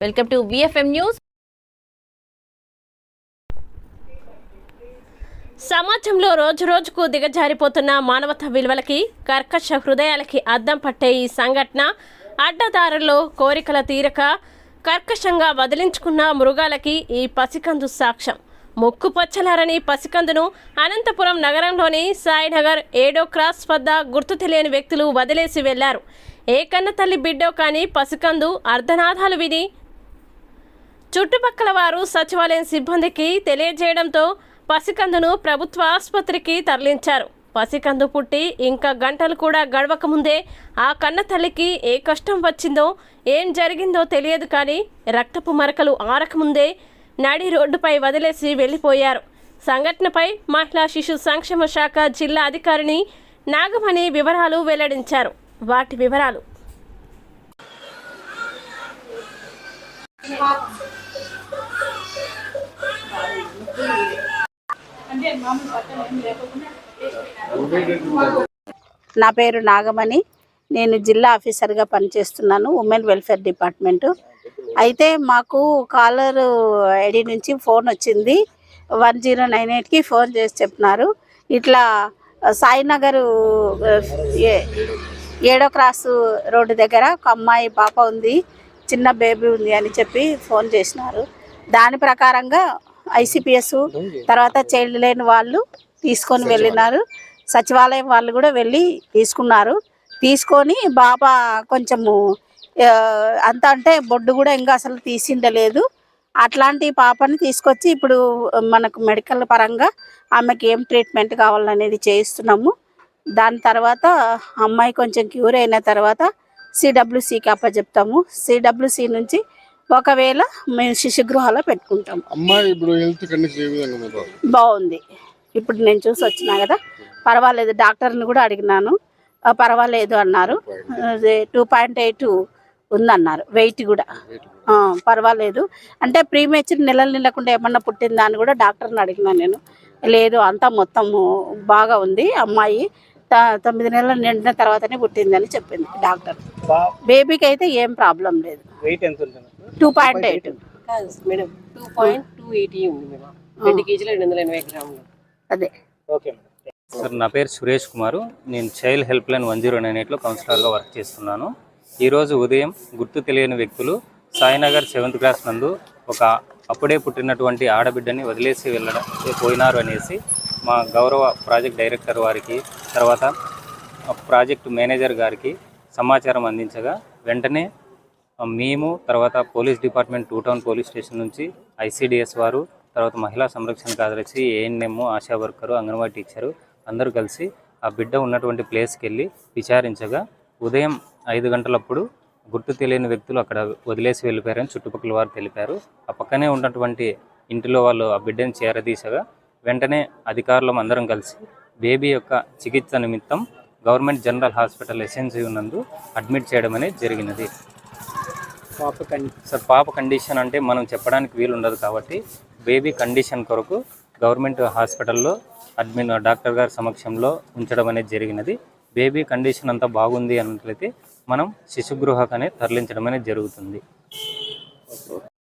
Welcome to VFM news సమాజంలో రోజు రోజుకు దిగజారిపోతున్న మానవతా విలువలకి కర్కశ హృదయాలకి అద్దం పట్టే ఈ సంఘటన అడ్డదారుల్లో కోరికల తీరక కర్కశంగా వదిలించుకున్న మృగాలకి ఈ పసికందు సాక్ష్యం. ముక్కు పచ్చలారని పసికందును అనంతపురం నగరంలోని సాయినగర్ ఏడో క్రాస్ వద్ద గుర్తు తెలియని వ్యక్తులు వదిలేసి వెళ్ళారు. ఏ కన్న తల్లి బిడ్డో కానీ పసికందు అర్ధనాదాలు విని చుట్టుపక్కల వారు సచివాలయం సిబ్బందికి తెలియజేయడంతో పసికందును ప్రభుత్వ ఆసుపత్రికి తరలించారు. పసికందు పుట్టి ఇంకా గంటలు కూడా గడవక ముందే ఆ కన్న తల్లికి ఏ కష్టం వచ్చిందో ఏం జరిగిందో తెలియదు కానీ రక్తపు మరకలు ఆరకముందే నడి రోడ్డుపై వదిలేసి వెళ్ళిపోయారు. సంఘటనపై మహిళా శిశు సంక్షేమ శాఖ జిల్లా అధికారిని నాగమణి వివరాలు వెల్లడించారు. వాటి వివరాలు. నా పేరు నాగమణి. నేను జిల్లా ఆఫీసర్గా పనిచేస్తున్నాను ఉమెన్ వెల్ఫేర్ డిపార్ట్మెంటు. అయితే మాకు కాలర్ ఐడి నుంచి ఫోన్ వచ్చింది. వన్ జీరో నైన్ ఎయిట్కి ఫోన్ చేసి చెప్పినారు. ఇట్లా సాయినగర్ ఏ- ఏడో క్రాస్ రోడ్డు దగ్గర ఒక అమ్మాయి పాప ఉంది చిన్న బేబీ ఉంది అని చెప్పి ఫోన్ చేసినారు. దాని ప్రకారంగా ఐసిపిఎస్ తర్వాత చైల్డ్ లేని వాళ్ళు తీసుకొని వెళ్ళినారు. సచివాలయం వాళ్ళు కూడా వెళ్ళి తీసుకున్నారు. తీసుకొని బాబా కొంచెము అంత అంటే బొడ్డు కూడా ఇంకా అసలు తీసిండలేదు అట్లాంటి పాపని తీసుకొచ్చి ఇప్పుడు మనకు మెడికల్ పరంగా ఆమెకి ఏం ట్రీట్మెంట్ కావాలనేది చేయిస్తున్నాము. దాని తర్వాత అమ్మాయి కొంచెం క్యూర్ అయిన తర్వాత సిడబ్ల్యూసికి అప్పచెప్తాము. సిడబ్ల్యూసి నుంచి ఒకవేళ మేము శిశుగృహాలో పెట్టుకుంటాము అమ్మాయి ఇప్పుడు హెల్త్ కండిషన్? బాగుంది. ఇప్పుడు నేను చూసి వచ్చినా కదా పర్వాలేదు డాక్టర్ని కూడా అడిగినాను. పర్వాలేదు అన్నారు. టూ పాయింట్ ఎయిట్ ఉందన్నారు వెయిట్ కూడా. ఆ, పర్వాలేదు. అంటే ప్రీమేచర్ నెలలు నిండకుండా ఏమన్నా పుట్టిందా అని కూడా డాక్టర్ని అడిగినాను నేను. లేదు అంతా మొత్తము బాగా ఉంది అమ్మాయి త- తొమ్మిది నెలలు నిండిన తర్వాతనే పుట్టిందని చెప్పింది డాక్టర్. బేబీకి అయితే ఏం ప్రాబ్లం లేదు. వెయిట్ ఎంత ఉంటుంది? టూ పాయింట్ ఎయిట్ కాదు madam two point two eighty ఉంది మేడం. రెండు కేజీలు రెండు వందల ఎనభై గ్రాములు. అదే. ఓకే సార్ నా పేరు సురేష్ కుమారు. నేను child help line one zero nine ఎయిట్లో కౌన్సిలర్గా వర్క్ చేస్తున్నాను. ఈరోజు ఉదయం గుర్తు తెలియని వ్యక్తులు సాయినగర్ సెవెంత్ క్లాస్ నందు ఒక అప్పుడే పుట్టినటువంటి ఆడబిడ్డని వదిలేసి వెళ్ళడం పోయినారు అనేసి మా గౌరవ ప్రాజెక్ట్ డైరెక్టర్ వారికి తర్వాత ప్రాజెక్ట్ మేనేజర్ గారికి సమాచారం అందించగా వెంటనే మేము తర్వాత police department two town police station నుంచి ఐసీడిఎస్ వారు తర్వాత మహిళా సంరక్షణ కార్యదర్శి ANM ASHA worker Anganwadi teacher అందరూ కలిసి ఆ బిడ్డ ఉన్నటువంటి ప్లేస్కి వెళ్ళి విచారించగా ఉదయం ఐదు గంటలప్పుడు గుర్తు తెలియని వ్యక్తులు అక్కడ వదిలేసి వెళ్ళిపోయారని చుట్టుపక్కల వారు తెలిపారు. ఆ పక్కనే ఉన్నటువంటి ఇంటిలో వాళ్ళు ఆ బిడ్డని చేరదీసగా వెంటనే అధికారులం అందరం కలిసి బేబీ యొక్క చికిత్స నిమిత్తం గవర్నమెంట్ జనరల్ హాస్పిటల్ ఎస్ఎన్సీ నందు అడ్మిట్ చేయడం అనేది జరిగినది. పాప కండి సార్ పాప కండిషన్ అంటే మనం చెప్పడానికి వీలు ఉండదు కాబట్టి బేబీ కండిషన్ కొరకు గవర్నమెంట్ హాస్పిటల్లో అడ్మిన్ డాక్టర్ గారి సమక్షంలో ఉంచడం అనేది జరిగినది. బేబీ కండిషన్ అంతా బాగుంది అన్నట్లయితే మనం శిశుగృహకనే తరలించడం అనేది జరుగుతుంది.